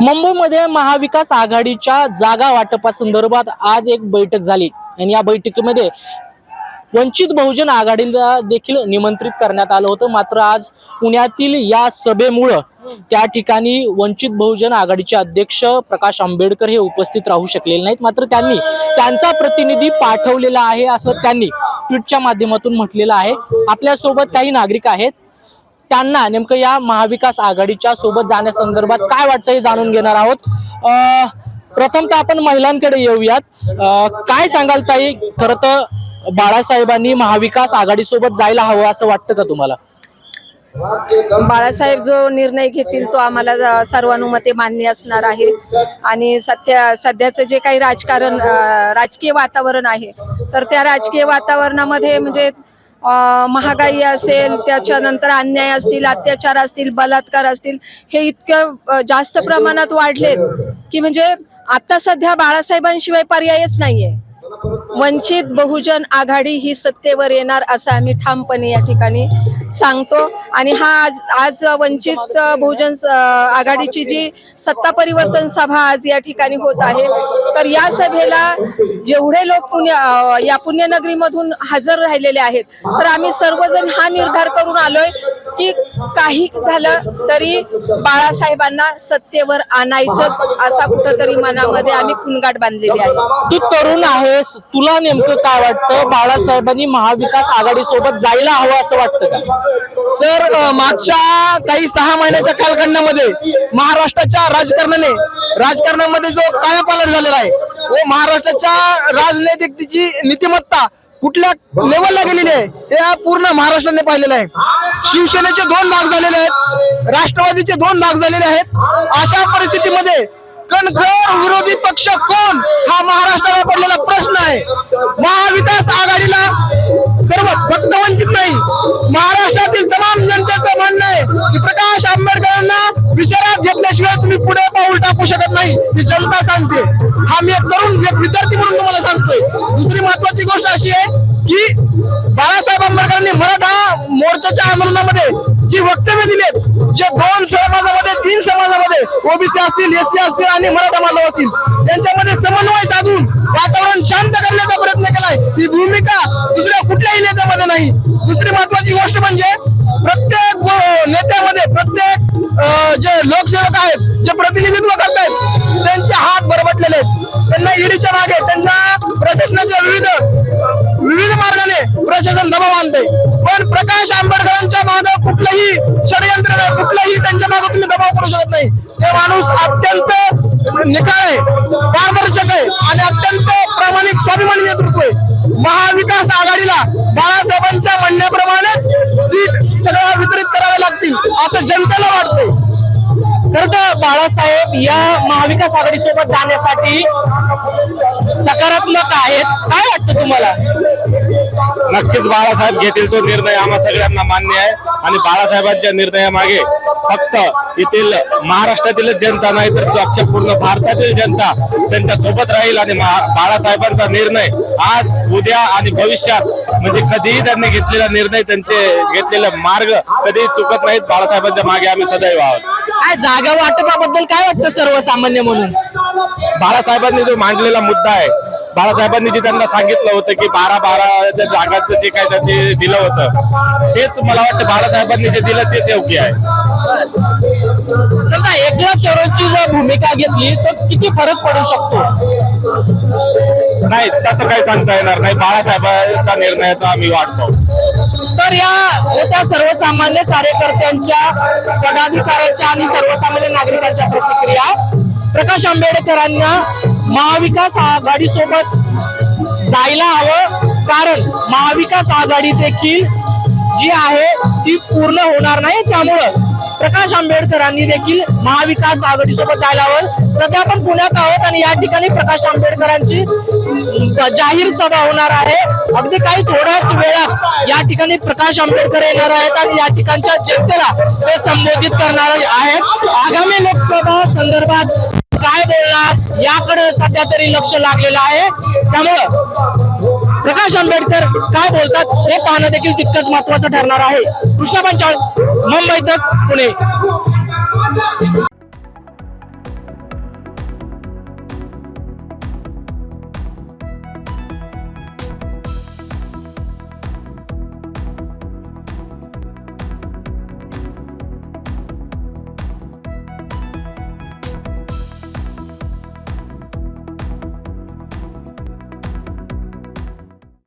मुंबईमध्ये महाविकास आघाडीच्या जागा वाटपासंदर्भात आज एक बैठक झाली. आणि या बैठकीमध्ये वंचित बहुजन आघाडीला देखील निमंत्रित करण्यात आलं होतं. मात्र आज पुण्यातील या सभेमुळं त्या ठिकाणी वंचित बहुजन आघाडीचे अध्यक्ष प्रकाश आंबेडकर हे उपस्थित राहू शकलेले नाहीत. मात्र त्यांनी त्यांचा प्रतिनिधी पाठवलेला आहे असं त्यांनी ट्विटच्या माध्यमातून म्हटलेलं आहे. आपल्यासोबत काही नागरिक आहेत. त्यांना नेमकं या महाविकास आघाडीच्या सोबत जाण्यासंदर्भात काय वाटतं हे जाणून घेणार आहोत. प्रथम तर आपण महिलांकडे येऊयात. काय सांगाल ताई? खरं तर बाळासाहेबांनी महाविकास आघाडी सोबत जायला हवं असं वाटतं का तुम्हाला? बाळासाहेब जो निर्णय घेतील तो आम्हाला सर्वानुमते मान्य असणार आहे. आणि सध्या सध्याचं जे काही राजकारण राजकीय वातावरण आहे तर त्या राजकीय वातावरणामध्ये म्हणजे महागाई असेल त्याच्यानंतर अन्याय असतील अत्याचार असतील बलात्कार असतील हे इतकं जास्त प्रमाणात वाढलेत की म्हणजे आता सध्या बाळासाहेबांशिवाय पर्यायच नाहीये. वंचित बहुजन आघाडी ही सत्तेवर येणार असं आम्ही ठामपणे या ठिकाणी सांगतो. आणि हा आज आज वंचित बहुजन आघाडीची जी सत्ता परिवर्तन सभा आज या ठिकाणी होत आहे. तर या सभेला जेवढे लोक पुण्य या पुण्यनगरीमधून हजर राहिलेले आहेत तर आम्ही सर्वजण हा निर्धार करून आलोय की काही झालं तरी बाळासाहेबांना सत्तेवर आणायचंच असा कुठंतरी मनामध्ये आम्ही खुणगाट बांधलेली आहे. तू तरुण आहेस तुला नेमकं काय वाटतं? बाळासाहेबांनी महाविकास आघाडी सोबत जायला हवं असं वाटतं का? सर मागच्या काही सहा महिन्याच्या कालखंडामध्ये महाराष्ट्राच्या राजकारणाने राजकारणामध्ये जो कायापालट झालेला आहे व महाराष्ट्राच्या राजनैतिकतेची नीतिमत्ता कुठल्या लेवलला गेलेली आहे हे पूर्ण महाराष्ट्राने पाहिलेलं आहे. शिवसेनेचे दोन भाग झालेले आहेत राष्ट्रवादीचे दोन भाग झालेले आहेत. अशा परिस्थितीमध्ये कणखर विरोधी पक्ष कोण? हा महाराष्ट्राला पडलेला प्रश्न आहे. महाविकास आघाडीला सर्व फक्त वंचित नाही. महाराष्ट्रातील तमाम जनतेचं म्हणणं आहे की प्रकाश आंबेडकरांना विचारात घेतल्याशिवाय तुम्ही पुढे पाऊल टाकू शकत नाही. ही जनता सांगते. हा मी एक तरुण एक विद्यार्थी म्हणून तुम्हाला सांगतोय. दुसरी महत्वाची गोष्ट अशी आहे की बाळासाहेब आंबेडकरांनी मराठा मोर्चाच्या आंदोलनामध्ये जी वक्तव्य दिलेत जे दोन समाजामध्ये तीन समाजामध्ये ओबीसी असतील एससी असतील आणि मराठा बांधव असतील त्यांच्यामध्ये समन्वय साधून वातावरण शांत करण्याचा प्रयत्न केलाय. ही भूमिका दुसऱ्या कुठल्याही नेत्यामध्ये नाही. दुसरी महत्वाची गोष्ट म्हणजे प्रत्येक नेत्यामध्ये प्रत्येक जे लोकसेवक आहेत जे प्रतिनिधित्व करतायत त्यांचे हात बरबटलेले आहेत. त्यांना ईडीच्या मागे त्यांना प्रशासनाच्या विविध विविध मार्गाने प्रशासन दबाव आणते पण प्रकाश आंबेडकरांच्या मागे कुठलंही षडयंत्र नाही कुठलंही त्यांच्या मागे तुम्ही दबाव करू शकत नाही. ते माणूस अत्यंत निकाळ आहे पारदर्शक आहे आणि अत्यंत प्रामाणिक स्वाभिमानी नेतृत्व आहे. महाविकास आघाडीला बाळासाहेबांच्या म्हणण्याप्रमाणेच सीट सगळ्या वितरित कराव्या लागतील असं जनतेला वाटतंय. खरं तर बाळासाहेब या महाविकास आघाडी सोबत जाण्यासाठी सकारात्मक आहेत. काय वाटतं तुम्हाला? नक्कीच बाळासाहेब घेतील तो निर्णय. आम्हा सगळ्यांना मान्य आहे. आणि बाळासाहेबांच्या निर्णयामागे फक्त येथील महाराष्ट्रातील जनता नाही तर अख्ख्या पूर्ण भारतातील जनता त्यांच्यासोबत राहील. आणि बाळासाहेबांचा निर्णय आज उद्या आणि भविष्यात म्हणजे कधीही त्यांनी घेतलेला निर्णय त्यांचे घेतलेला मार्ग कधीही चुकत नाहीत. बाळासाहेबांच्या मागे आम्ही सदैव आहोत. काय जागा वाटपाबद्दल काय वाटतं सर्वसामान्य म्हणून? बाळासाहेबांनी जो मांडलेला मुद्दा आहे बाळासाहेबांनी जे त्यांना सांगितलं होतं की बारा बाराच्या जागांचं जे काय त्यांनी दिलं होतं तेच मला वाटतं बाळासाहेबांनी जे दिलं तेच योग्य आहे. एकनाथ चौरची जर भूमिका घेतली तर किती फरक पडू शकतो? नाही तसं काही सांगता येणार नाही. बाळासाहेबांच्या निर्णयाचा आम्ही वाटतो तर या होत्या सर्वसामान्य कार्यकर्त्यांच्या पदाधिकाऱ्यांच्या आणि सर्वसामान्य नागरिकांच्या प्रतिक्रिया. प्रकाश आंबेडकरांना महाविकास आघाडी सोबत जायला हवं. कारण महाविकास आघाडी देखील जी आहे ती पूर्ण होणार नाही. त्यामुळं प्रकाश आंबेडकरांनी देखील महाविकास आघाडी सोबत जायला हवं. सध्या आपण पुण्यात आहोत आणि या ठिकाणी प्रकाश आंबेडकरांची जाहीर सभा होणार आहे. अगदी काही थोड्याच वेळात या ठिकाणी प्रकाश आंबेडकर येणार आहेत आणि या ठिकाणच्या जनतेला ते संबोधित करणार आहेत. आगामी लोकसभा संदर्भात काय बोलणार? याकडे सध्या तरी लक्ष लागलेलं आहे. त्यामुळं प्रकाश आंबेडकर काय बोलतात हे पाहणं देखील तितकंच महत्वाचं ठरणार आहे. कृष्णा पंचाळ मुंबई तक पुणे.